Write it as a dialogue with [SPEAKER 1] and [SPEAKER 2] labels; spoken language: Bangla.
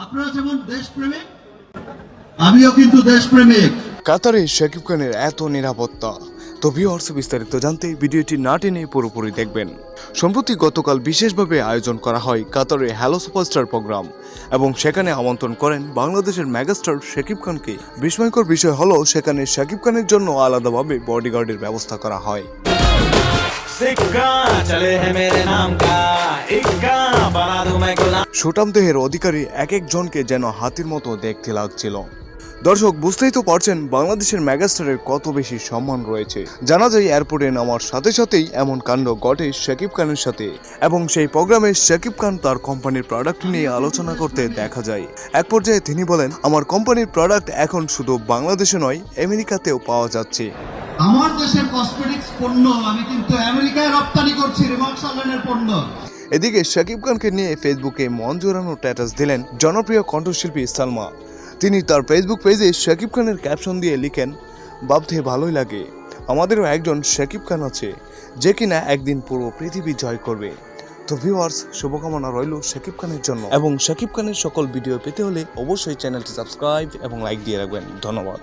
[SPEAKER 1] আপনারা যেমন দেশপ্রেমিক আমিও কিন্তু দেশপ্রেমিক।
[SPEAKER 2] কাতারে শাকিব খানের এত নিরাপত্তা। তো ভিউয়ার্স বিস্তারিত জানতে ভিডিওটি না টেনে পুরোপুরি দেখবেন। সম্প্রতি গতকাল বিশেষভাবে আয়োজন করা হয় কাতারে হ্যালো সুপারস্টার প্রোগ্রাম এবং সেখানে আমন্ত্রণ করেন বাংলাদেশের মেগাস্টার শাকিব খানকে। বিস্ময়কর বিষয় হলো সেখানে শাকিব খানের জন্য আলাদাভাবে বডিগার্ডের ব্যবস্থা করা হয়। সুটাম দেহের অধিকারী এক একজনকে যেন হাতির মতো দেখতে লাগছিল। দর্শক, বুঝতেই তো পারছেন বাংলাদেশের মেগাস্টারের কত বেশি সম্মান রয়েছে। জানা যায়, এয়ারপোর্টে নামার সাথে সাথেই এমন কাণ্ড ঘটে শাকিব খানের সাথে এবং সেই প্রোগ্রামে শাকিব খান তার কোম্পানির প্রোডাক্ট নিয়ে আলোচনা করতে দেখা যায়। এক পর্যায়ে তিনি বলেন, আমার কোম্পানির প্রোডাক্ট এখন শুধু বাংলাদেশে নয়, আমেরিকাতেও পাওয়া যাচ্ছে।
[SPEAKER 1] আমার দেশের কসমেটিক্স পণ্য, আমি কিন্তু আমেরিকায় রপ্তানি করছি, রিমার্ক পণ্য।
[SPEAKER 2] এদিকে শাকিব খানকে নিয়ে ফেসবুকে মন জোরানো স্ট্যাটাস দিলেন জনপ্রিয় কণ্ঠশিল্পী সালমা। তিনি তার ফেসবুক পেজে শাকিব খানের ক্যাপশন দিয়ে লিখেন, ভাবতে ভালোই লাগে। আমাদেরও একজন শাকিব খান আছে, যে কিনা একদিন পুরো পৃথিবী জয় করবে। তো ভিউয়ার্স শুভকামনা রইল শাকিব খানের জন্য। এবং শাকিব খানের সকল ভিডিও পেতে হলে অবশ্যই চ্যানেলটি সাবস্ক্রাইব এবং লাইক দিয়ে রাখবেন। ধন্যবাদ।